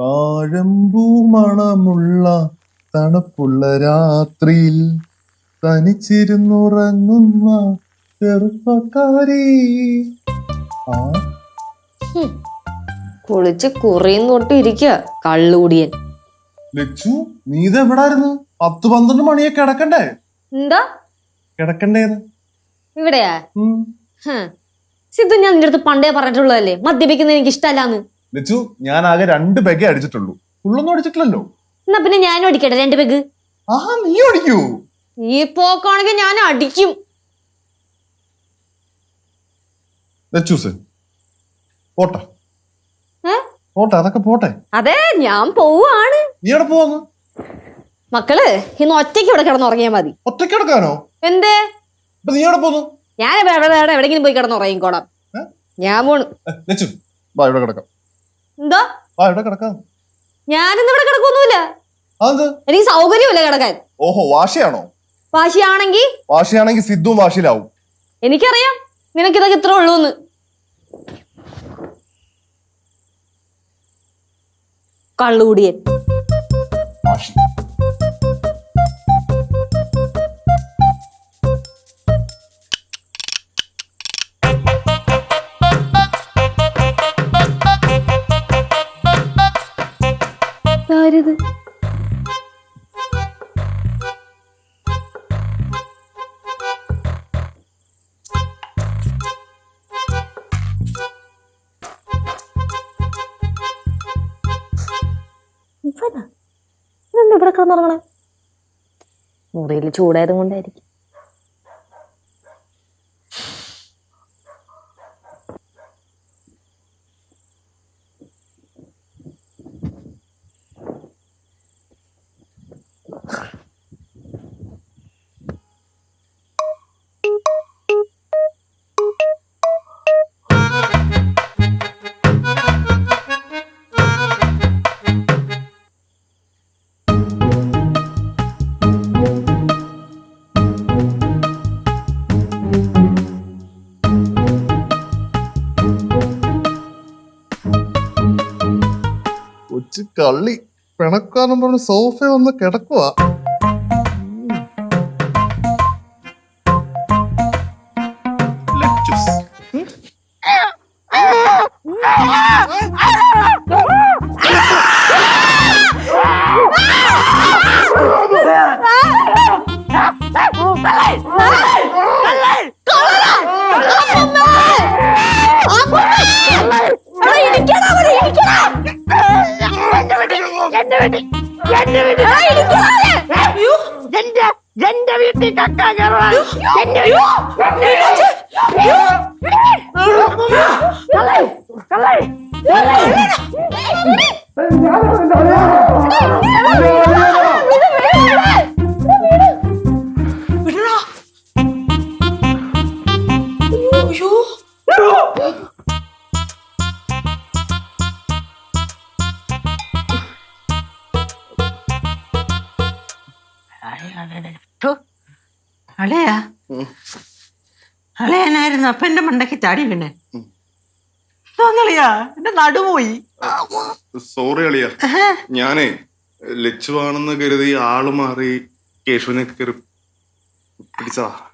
കാഴമ്പൂ മണമുള്ള തണുപ്പുള്ള രാത്രിയിൽ തനിച്ചിരുന്നുറങ്ങുന്ന ചെറുപ്പക്കാരി. കുളിച്ച് കുറിയും തൊട്ട് ഇരിക്കുക കള്ളുകൂടിയൻ. ലക്ഷു നീ ഇത് എവിടായിരുന്നു പത്ത് പന്ത്രണ്ട് മണിയെ കിടക്കണ്ടേ? എന്താ? കിടക്കണ്ടേന്ന് ഇവിടെയാ? സിദ്ധു ഞാൻ നിന്റെ അടുത്ത് പണ്ടേ പറഞ്ഞിട്ടുള്ളതല്ലേ? മദ്യപിക്കുന്നത് എനിക്ക് ഇഷ്ടമല്ലാന്ന് ലച്ചു ഞാൻ ആകെ രണ്ട് പെഗേ അടിച്ചിട്ടുള്ളൂ. ഫുള്ളൊന്നും അടിച്ചിട്ടില്ലല്ലോ. എന്നാ പിന്നെ ഞാനും അടിക്കട്ടെ രണ്ട് പെഗ് ആ നീ അടിക്കൂ. ഈ പോക്കാണെങ്കിൽ ഞാൻ അടിക്കും. ലച്ചൂസ് പോട്ടെ. ഏ? പോട്ടെ അതൊക്കെ പോട്ടെ. അതെ ഞാൻ പോവാണ്. നീ എവിടെ പോവാന്ന്? മക്കൾ ഇന്ന് ഒറ്റയ്ക്ക് ഇവിടെ കിടന്നുറങ്ങിയാ മതി. ഒറ്റയ്ക്ക് കിടക്കാനോ? എന്തേ? അപ്പൊ നീ എവിടെ പോന്നു? ഞാൻ എവിടെ എവിടെ എവിടെങ്കിലും പോയി കിടന്നുറങ്ങിക്കോളാം. ഏ? ഞാൻ പോണു. ലച്ചു വാ ഇവിടെ കിടക്കാം. എന്താ? ആ ഇവിടെ കിടക്കാം. ഞാനിന്ന് ഇവിടെ കിടക്കൊന്നുമില്ല. അതെന്ത്? എനിക്ക് സൗകര്യമില്ല കിടക്കാൻ? ഓഹോ വാശിയാണോ? വാശിയാണെങ്കിൽ? വാശിയാണെങ്കിൽ സിദ്ധുവും വാശിയിലാവും. എനിക്കറിയാം. നിനക്കിതൊക്കെ ഇത്ര ഉള്ളൂന്ന്. കള്ളുകൂടിയൻ. വാശി. ഇവിടെ കിടന്നുറങ്ങണേ? മുറിയിൽ ചൂടായത് കൊണ്ടായിരിക്കും കൊച്ചു കള്ളി പിണക്കാന്നും പറഞ്ഞ് സോഫ ഒന്ന് കിടക്കുവാ. എന്റെ വീട്ടിൽ കക്ക കയറാൻ എന്റെ അളയാ? അളയാനായിരുന്നു അപ്പൊ എന്റെ മണ്ടയ്ക്ക് ചാടി വീണേ. തോന്നളിയാ എന്റെ നടുപോയി. സോറി അളിയ. ഞാനേ ലച്ചുവാണെന്ന് കരുതി ആൾ മാറി കേശുവിനെ കയറി പിടിച്ചതാ.